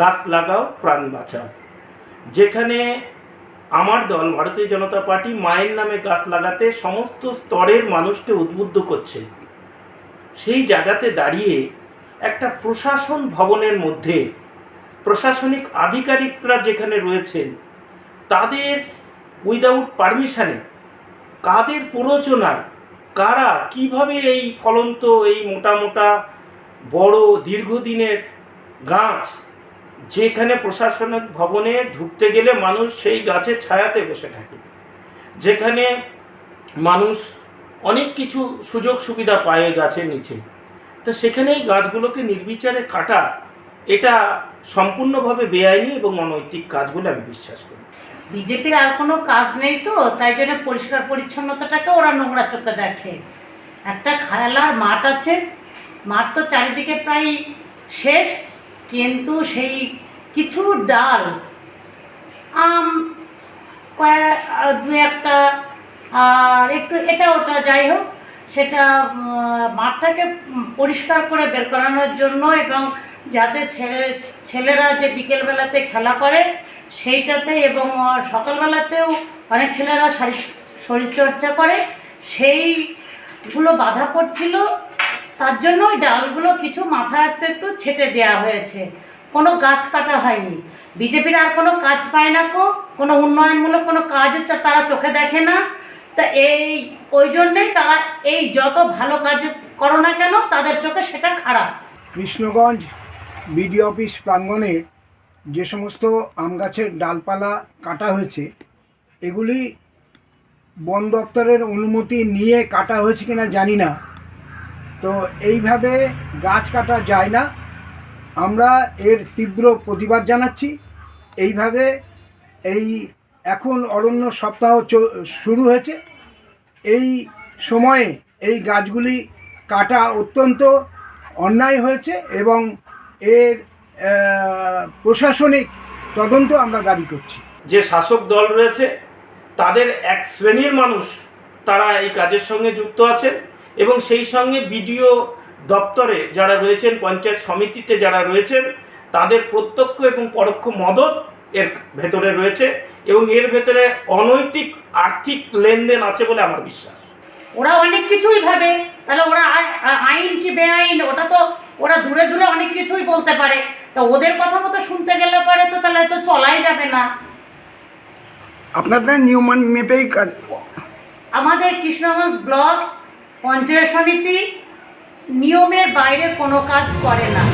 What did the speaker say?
গাছ লাগাও, প্রাণ বাঁচাও। যেখানে আমার দল, ভারতীয় জনতা পার্টি, মায়ের নামে গাছ লাগাতে সমস্ত স্তরের মানুষকে উদ্বুদ্ধ করছে। সেই জায়গাতে দাঁড়িয়ে একটা প্রশাসন ভবনের মধ্যে প্রশাসনিক আধিকারিকরা যেখানে রয়েছেন, তাদের উইদাউট পারমিশনে কাদের প্ররোচনায়, কারা কীভাবে এই ফলন্ত, এই মোটা মোটা, বড় দীর্ঘদিনের গাছ যেখানে প্রশাসনিক ভবনে ঢুকতে গেলে মানুষ সেই গাছের ছায়াতে বসে থাকে, যেখানে মানুষ অনেক কিছু সুযোগ সুবিধা পায় গাছের নিচে। তো সেখানে এই গাছগুলোকে নির্বিচারে কাটা, এটা সম্পূর্ণভাবে বেআইনি এবং অনৈতিক কাজ বলে আমি বিশ্বাস করি। বিজেপির আর কোনো কাজ নেই তো, তাই জন্য পরিষ্কার পরিচ্ছন্নতাটাকে ওরা নোংরা চোখে দেখে। একটা খেলার মাঠ আছে, মাঠ তো চারিদিকে প্রায় শেষ কিন্তু সেই কিছু ডাল, আম দু একটা, আর একটু এটা ওটা যাই হোক, সেটা মাঠটাকে পরিষ্কার করে বের করানোর জন্য এবং যাতে ছেলে, ছেলেরা যে বিকেলবেলাতে খেলা করে সেইটাতে এবং সকালবেলাতেও অনেক ছেলেরা শারীর শরীরচর্চা করে, সেইগুলো বাধা পড়ছিল। তার জন্য ওই ডালগুলো কিছু মাথা একটু একটু ছেটে দেওয়া হয়েছে। কোনো গাছ কাটা হয়নি। বিজেপির আর কোনো কাজ পায় না কো। কোনো উন্নয়নমূলক কোনো কাজ তারা চোখে দেখে না। তা এই, ওই জন্যেই তারা এই যত ভালো কাজ করো না কেন, তাদের চোখে সেটা খারাপ। কৃষ্ণগঞ্জ বিডি অফিস প্রাঙ্গণে যে সমস্ত আম গাছের ডালপালা কাটা হয়েছে, এগুলি বন দপ্তরের অনুমতি নিয়ে কাটা হয়েছে কিনা জানি না। তো এইভাবে গাছ কাটা যায় না। আমরা এর তীব্র প্রতিবাদ জানাচ্ছি। এইভাবে এই এখন অরণ্য সপ্তাহ শুরু হয়েছে। এই সময়ে এই গাছগুলি কাটা অত্যন্ত অন্যায় হয়েছে এবং এর প্রশাসনিক তদন্ত আমরা দাবি করছি। যে শাসক দল রয়েছে, তাদের এক শ্রেণির মানুষ তারা এই কাজের সঙ্গে যুক্ত আছেন। এবং সেই সঙ্গে বিডিও দপ্তরে যারা রয়েছেন পঞ্চায়েত সমিতিতে যারা রয়েছেন তাদের প্রত্যক্ষ এবং পরোক্ষ মদত এর ভেতরে রয়েছে এবং এর ভেতরে অনৈতিক আর্থিক লেনদেন আছে বলে আমার বিশ্বাস। ওরা অনেক কিছুই ভাবে তাহলে ওরা আই- আইন কি বেআইন ওটা তো ওরা দূরে দূরে অনেক কিছুই বলতে পারে। তা ওদের কথা মতো শুনতে গেলে পরে তো তাহলে তো চলাই যাবে না। আপনাদের নিয়মান মেপেই কাজ আমাদের কৃষ্ণগঞ্জ ব্লক পঞ্চায়েত সমিতি নিয়মের বাইরে কোনো কাজ করে না।